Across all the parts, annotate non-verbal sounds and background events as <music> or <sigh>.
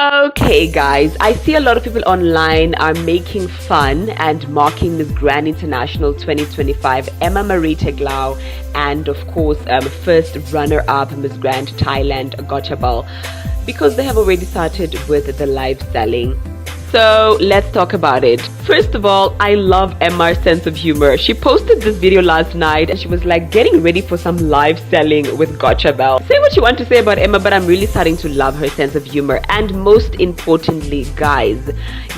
Okay, guys, I see a lot of people online are making fun and mocking Miss Grand International 2025, Emma Marie Teglau, and of course, um, first runner up Miss Grand Thailand, Gotchabal, because they have already started with the live selling. So let's talk about it. First of all, I love Emma's sense of humor. She posted this video last night and she was like getting ready for some live selling with Gotcha Bell. Say what you want to say about Emma, but I'm really starting to love her sense of humor. And most importantly, guys,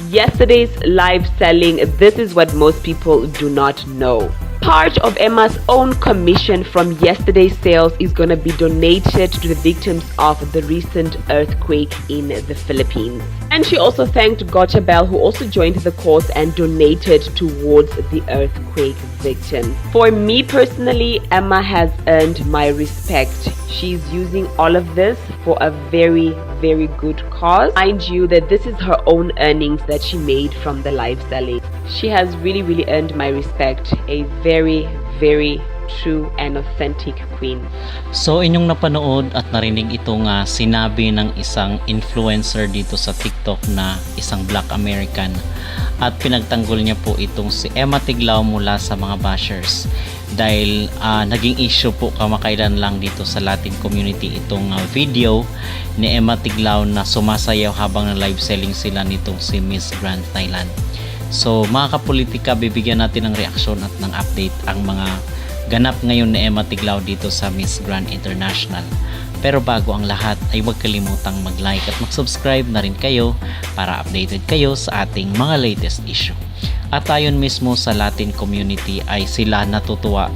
yesterday's live selling, this is what most people do not know part of Emma's own commission from yesterday's sales is going to be donated to the victims of the recent earthquake in the Philippines. And she also thanked Gotcha Bell, who also joined the cause and donated towards the earthquake victims. For me personally, Emma has earned my respect. She's using all of this for a very, very good cause. Mind you that this is her own earnings that she made from the live selling. She has really, really earned my respect. A very, very true and authentic queen. So inyong napanood at narinig itong uh, sinabi ng isang influencer dito sa TikTok na isang Black American at pinagtanggol niya po itong si Emma Tiglao mula sa mga bashers dahil uh, naging issue po kamakailan lang dito sa Latin community itong uh, video ni Emma Tiglao na sumasayaw habang na live selling sila nitong si Miss Grand Thailand. So mga kapolitika, bibigyan natin ng reaksyon at ng update ang mga ganap ngayon ni Emma Tiglao dito sa Miss Grand International. Pero bago ang lahat ay huwag kalimutang mag-like at mag-subscribe na rin kayo para updated kayo sa ating mga latest issue. At ayon mismo sa Latin community ay sila natutuwa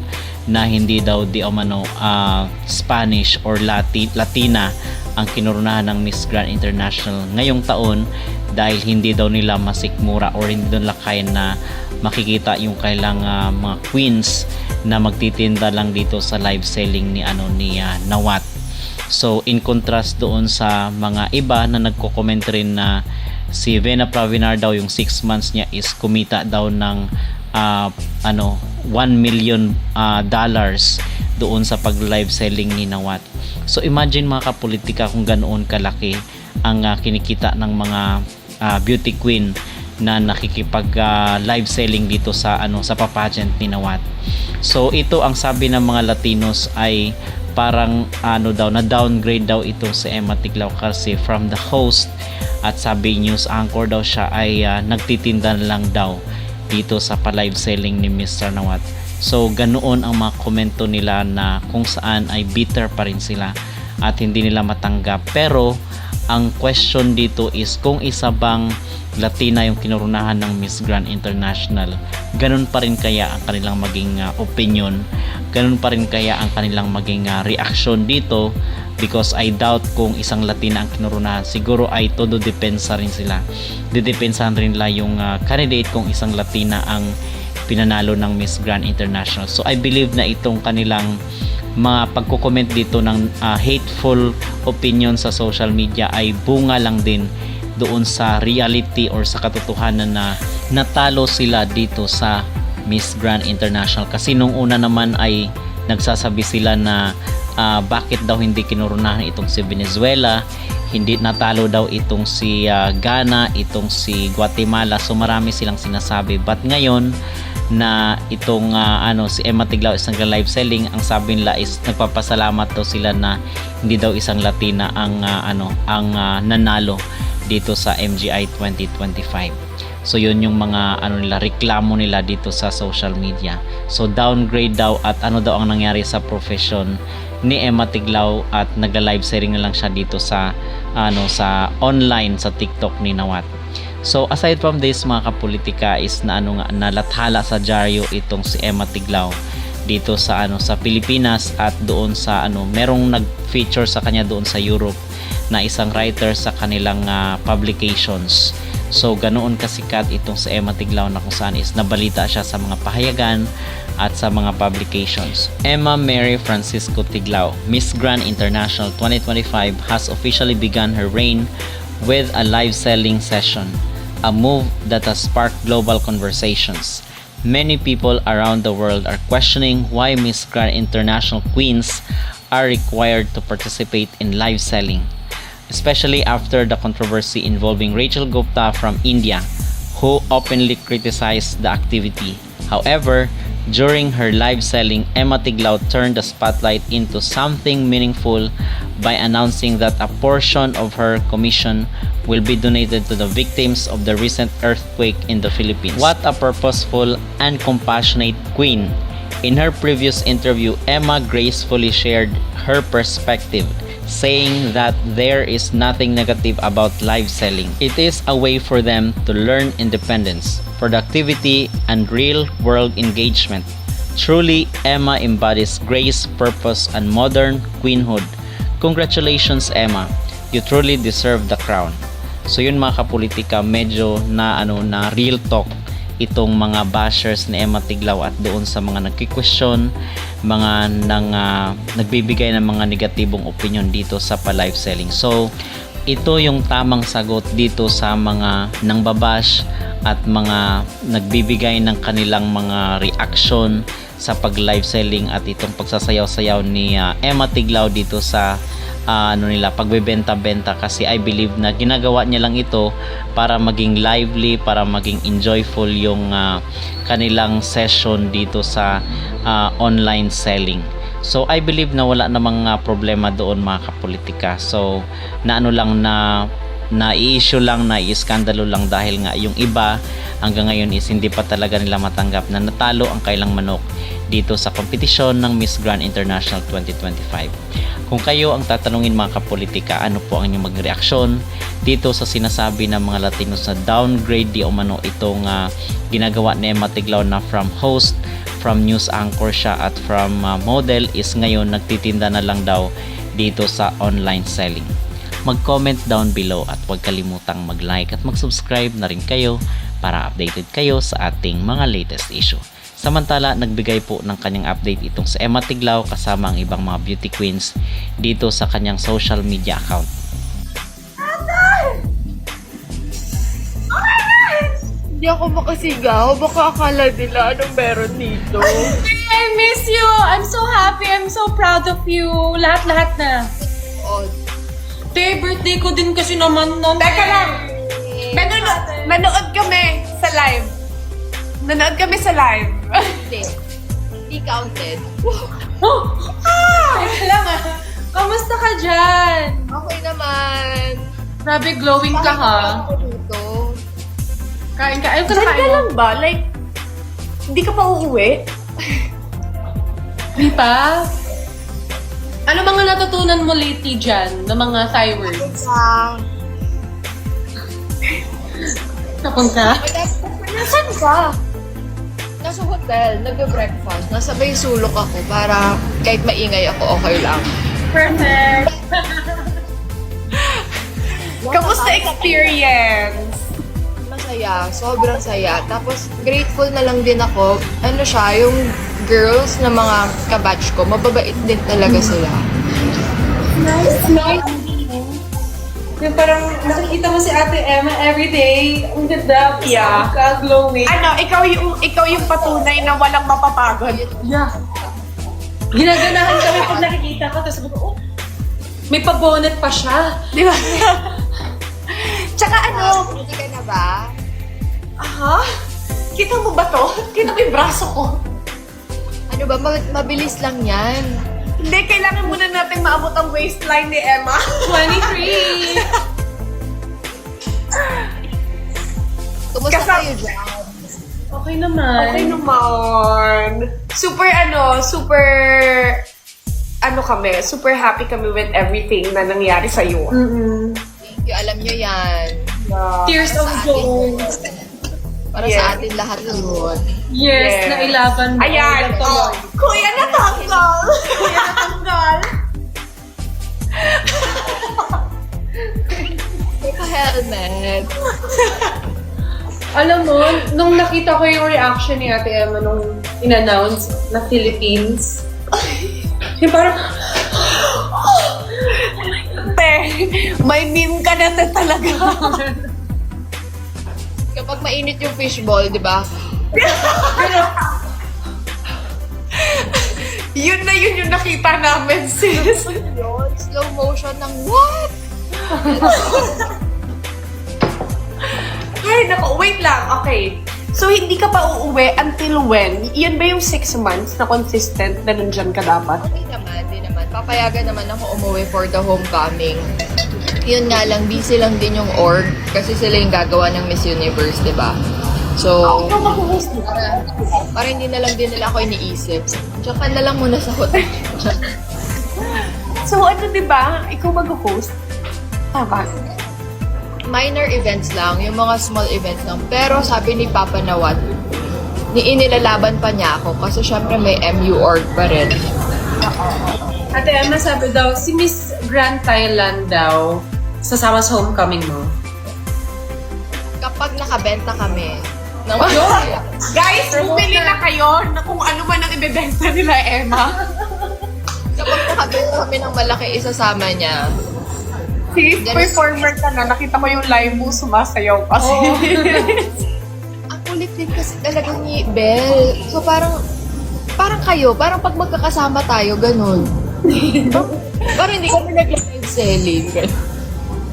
na hindi daw di umano uh, Spanish or Lati, Latina ang kinurunahan ng Miss Grand International ngayong taon dahil hindi daw nila masikmura or hindi nila kaya na makikita yung kailang uh, mga queens na magtitinda lang dito sa live selling ni ano ni uh, Nawat. So in contrast doon sa mga iba na nagko-comment rin na si Vena Pravinar daw yung 6 months niya is kumita daw ng uh, ano 1 million uh, dollars doon sa pag live selling ni Nawat. So imagine mga kapolitika kung ganoon kalaki ang uh, kinikita ng mga uh, beauty queen na nakikipag uh, live selling dito sa ano sa papageant ni Nawat. So ito ang sabi ng mga Latinos ay parang ano daw na downgrade daw ito sa Emma Tiglao kasi from the host at sabi news anchor daw siya ay uh, nagtitinda lang daw dito sa pa-live selling ni Mr. Nawat. So ganoon ang mga komento nila na kung saan ay bitter pa rin sila at hindi nila matanggap. Pero ang question dito is kung isa bang Latina yung kinurunahan ng Miss Grand International, ganun pa rin kaya ang kanilang maging uh, opinion, ganun pa rin kaya ang kanilang maging uh, reaction dito because I doubt kung isang Latina ang kinurunahan, siguro ay todo depensa rin sila. Didepensahan rin nila yung uh, candidate kung isang Latina ang pinanalo ng Miss Grand International. So I believe na itong kanilang mga pagko-comment dito ng uh, hateful opinion sa social media ay bunga lang din doon sa reality or sa katotohanan na natalo sila dito sa Miss Grand International. Kasi nung una naman ay nagsasabi sila na uh, bakit daw hindi kinurunahan itong si Venezuela hindi natalo daw itong si uh, Ghana itong si Guatemala so marami silang sinasabi but ngayon na itong uh, ano si Emma Tiglao is nagla-live selling ang sabi nila is nagpapasalamat daw sila na hindi daw isang Latina ang uh, ano ang uh, nanalo dito sa MGI 2025. So yun yung mga ano nila reklamo nila dito sa social media. So downgrade daw at ano daw ang nangyari sa profession ni Emma Tiglao at nagla-live sharing na lang siya dito sa ano sa online sa TikTok ni Nawat. So aside from this mga kapolitika is na ano nga nalathala sa dyaryo itong si Emma Tiglao dito sa ano sa Pilipinas at doon sa ano merong nag-feature sa kanya doon sa Europe na isang writer sa kanilang uh, publications. So ganoon kasikat itong sa Emma Tiglao na kung saan is nabalita siya sa mga pahayagan at sa mga publications. Emma Mary Francisco Tiglao, Miss Grand International 2025 has officially begun her reign with a live selling session, a move that has sparked global conversations. Many people around the world are questioning why Miss Grand International queens are required to participate in live selling especially after the controversy involving Rachel Gupta from India, who openly criticized the activity. However, during her live selling, Emma Tiglao turned the spotlight into something meaningful by announcing that a portion of her commission will be donated to the victims of the recent earthquake in the Philippines. What a purposeful and compassionate queen. In her previous interview, Emma gracefully shared her perspective, saying that there is nothing negative about live selling. It is a way for them to learn independence, productivity, and real world engagement. Truly, Emma embodies grace, purpose, and modern queenhood. Congratulations, Emma. You truly deserve the crown. So yun mga kapolitika, medyo na ano na real talk itong mga bashers ni Emma Tiglao at doon sa mga nagki-question, mga nang ah, nagbibigay ng mga negatibong opinion dito sa pa-live selling. So ito yung tamang sagot dito sa mga nang babash at mga nagbibigay ng kanilang mga reaction sa pag-live selling at itong pagsasayaw-sayaw ni ah, Emma Tiglao dito sa ah, ano nila pagbebenta-benta kasi I believe na ginagawa niya lang ito para maging lively, para maging enjoyful yung ah, kanilang session dito sa ah, online selling. So I believe na wala namang ah, problema doon mga kapolitika. So na ano lang na na issue lang na iskandalo lang dahil nga yung iba hanggang ngayon is hindi pa talaga nila matanggap na natalo ang kailang manok dito sa kompetisyon ng Miss Grand International 2025. Kung kayo ang tatanungin mga kapolitika, ano po ang inyong magreaksyon dito sa sinasabi ng mga Latinos na downgrade di umano itong ah, ginagawa ni Emma Tiglao na from host, from news anchor siya at from ah, model is ngayon nagtitinda na lang daw dito sa online selling. Mag-comment down below at huwag kalimutang mag-like at mag-subscribe na rin kayo para updated kayo sa ating mga latest issue. Samantala, nagbigay po ng kanyang update itong sa Emma Tiglao kasama ang ibang mga beauty queens dito sa kanyang social media account. Hindi ako makasigaw. Baka akala nila anong meron dito. I miss you! I'm so happy. I'm so proud of you. Lahat-lahat na. Oh, Te, birthday ko din kasi naman nun. Teka lang! Nanonood, nanood kami sa live. Nanood kami sa live. Hindi. Hindi counted. Oh! <laughs> Ah! Lang ah. Kamusta ka dyan? Okay naman. Grabe, glowing ka ha. Ako dito. Kain ka. Ayun ka na Diyan kain ka mo. lang ba? Like, hindi ka pa uuwi? Di pa? Ano mga natutunan mo lately dyan na mga Thai words? Sa... Napunta? Nasaan ka? Nasa hotel, nagbe-breakfast. Nasa may sulok ako para kahit maingay ako, okay lang. Perfect. <laughs> Kamusta experience? Masaya, sobrang saya. Tapos, grateful na lang din ako. Ano siya, yung girls na mga kabatch ko, mababait din talaga sila. Yung parang nakikita mo si Ate Emma everyday. Ang ganda. Yeah. Ka, glowing. Ano, ikaw yung, ikaw yung patunay na walang mapapagod. Yeah. Ginaganahan kami pag nakikita ko. Tapos sabi ko, oh, may pa-bonnet pa siya. Di ba? Tsaka ano, Hindi ka na ba? ha? Kita mo ba to? Kita mo yung braso ko? Ano ba, ma- mabilis lang yan. Hindi, kailangan muna natin maabot ang waistline ni Emma. 23! Kumusta Kasam- kayo dyan? Okay naman. Okay naman. Super ano, super ano kami, super happy kami with everything na nangyari sa iyo. Mm-mm. Thank you, alam nyo yan. Tears of joy. Para Yes. sa atin lahat yun. Yes, Yes. nailaban mo. Ayan. Oh, kuya natanggal. kuya natanggal. helmet Alam mo, nung nakita ko yung reaction ni Ate Emma nung in-announce na Philippines, yung parang, Te, may meme ka na te talaga. <laughs> Mainit yung fishball, di ba? yun na yun yung nakita namin, sis. Yun, slow motion ng what? Ay, nako, wait lang. Okay. So, hindi ka pa uuwi until when? Yan ba yung six months na consistent na nandyan ka dapat? Hindi naman, hindi naman. Papayagan naman ako umuwi for the homecoming. Yun nga lang, busy lang din yung org kasi sila yung gagawa ng Miss Universe, di ba? So, para, para hindi na lang din nila ako iniisip. Tsaka na lang muna sa hotel. <laughs> So, ano, di ba? Ikaw mag-host? Tama. Minor events lang, yung mga small events lang. Pero sabi ni Papa Nawat, ni inilalaban pa niya ako kasi syempre may MU org pa rin. Ate Emma sabi daw, si Miss Grand Thailand daw, sasama sa homecoming mo. Kapag nakabenta kami, ng Guys, bumili na kayo na kung ano man ang ibebenta nila, Emma. kapag nakabenta kami ng malaki, isasama niya. Sis, performer ka na. Nakita mo yung live mo, sumasayaw kasi. <laughs> Ang kulit din kasi talaga ni Belle. So parang, parang kayo, parang pag magkakasama tayo, ganun. <laughs> parang hindi kami nag-live selling.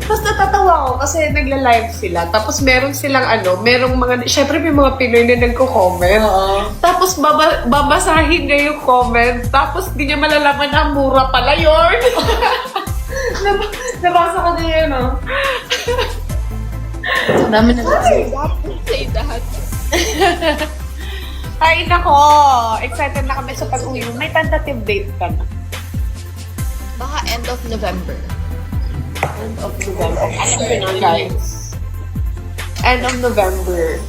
Tapos natatawa ko kasi nagla-live sila. Tapos meron silang ano, merong mga, syempre may mga Pinoy na nagko-comment. Oo. Tapos baba, babasahin niya yung comment. Tapos di niya malalaman na mura pala yun. <laughs> Nab- nabasa ko na yun, oh. <laughs> Ang dami na Say that. <laughs> Ay, nako. Excited na kami sa pag-uwi. mo. May tentative date ka na. Baka end of November. End of November. Ano guys? End of November.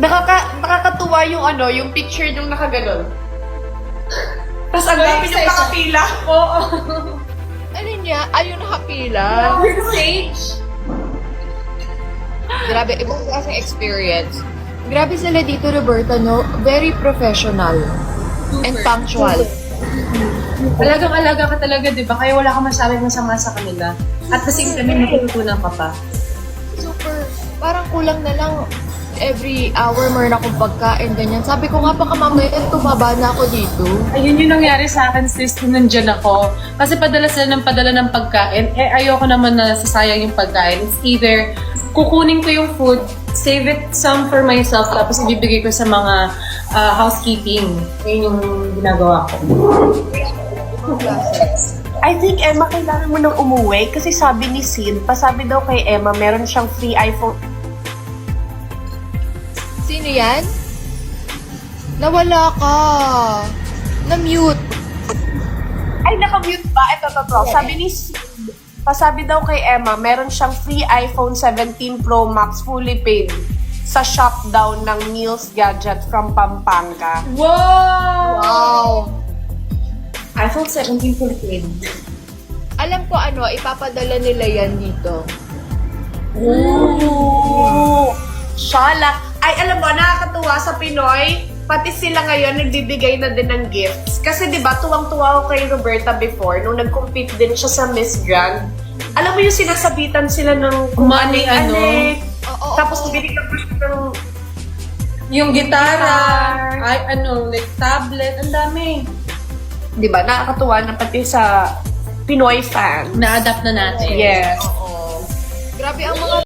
Nakaka nakakatuwa yung ano, yung picture yung nakaganon. Tapos ang dami yung nakapila. Oo. Ano niya? Ayun nakapila. Stage. Grabe, ibang klaseng experience. Grabe sila dito, Roberta, no? Very professional. And punctual. Alagang-alaga ka talaga, di ba? Kaya wala ka masabing masama sa kanila. At the same time, may natutunan ka pa. Super. Parang kulang na lang every hour meron akong pagkain, ganyan. Sabi ko nga, baka mamaya tumaba na ako dito. Ayun yung nangyari sa akin, sis, nung nandyan ako. Kasi padala sila ng padala ng pagkain. Eh, ayoko naman na sasayang yung pagkain. It's either kukunin ko yung food, save it some for myself, tapos ibibigay ko sa mga ah, housekeeping. Yun yung ginagawa ko. I think, Emma, kailangan mo nang umuwi kasi sabi ni Sid, pasabi daw kay Emma, meron siyang free iPhone. Sino yan? Nawala ka. Na-mute. Ay, nakamute ba? Ito, ito, ito. Sabi ni Sid, pasabi daw kay Emma, meron siyang free iPhone 17 Pro Max fully paid sa shop daw ng Meals Gadget from Pampanga. Wow! Wow. iPhone 17 full paid. Alam ko ano, ipapadala nila yan dito. Ooh! Shala! Ay, alam mo, nakakatuwa sa Pinoy, pati sila ngayon nagbibigay na din ng gifts. Kasi di ba tuwang-tuwa ako kay Roberta before, nung nag-compete din siya sa Miss Grand. Alam mo yung sinasabitan sila ng Kumani, ano? Oo. Tapos binigyan ko siya ng Yung gitara, Guitar. ay ano, like tablet, ang dami. di ba, nakakatuwa na pati sa Pinoy fan. Na-adapt na natin. Yes. Oo. Grabe ang mga